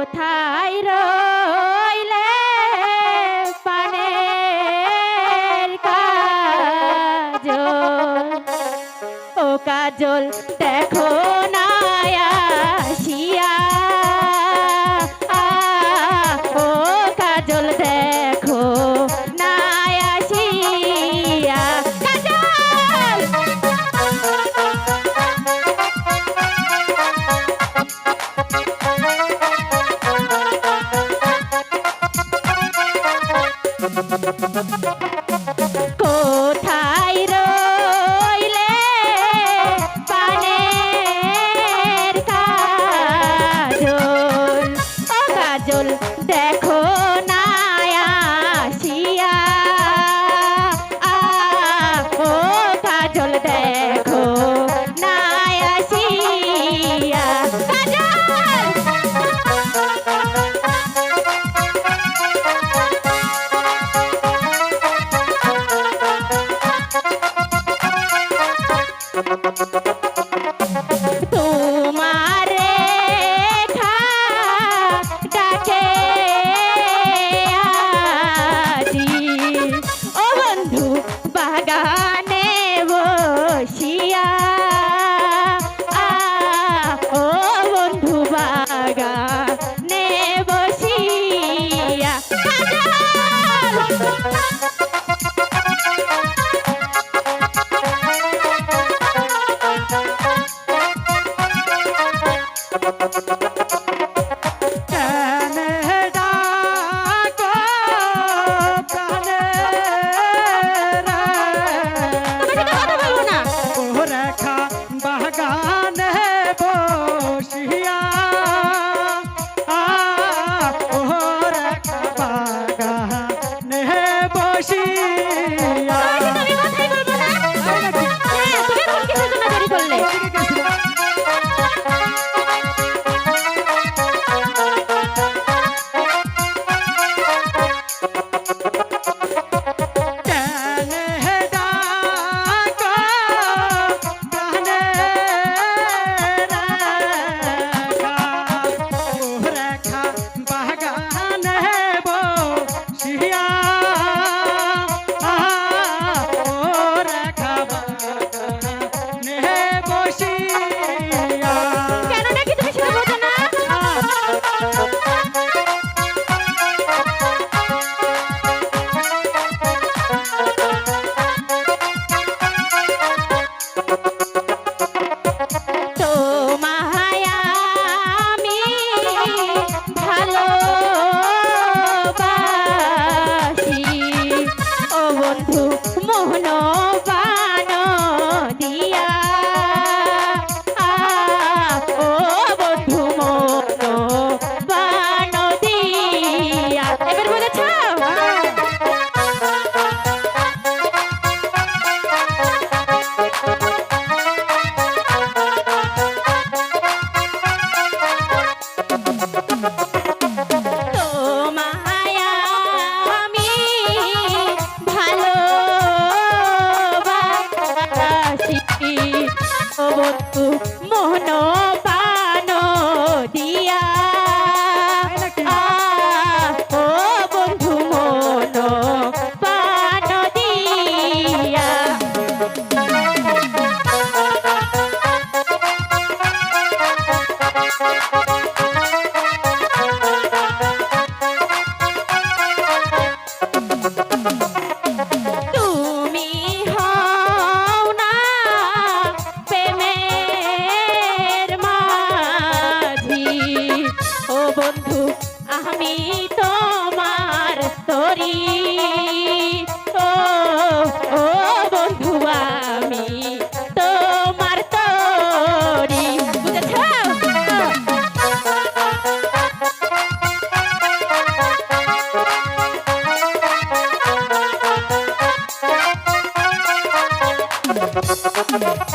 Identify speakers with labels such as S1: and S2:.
S1: কোথায় রইলে পানের কাজল? ও কাজল দেখো না Oh মন করি। ও ও বন্ধু আমি তোমার তরি। বুঝেছ? Thank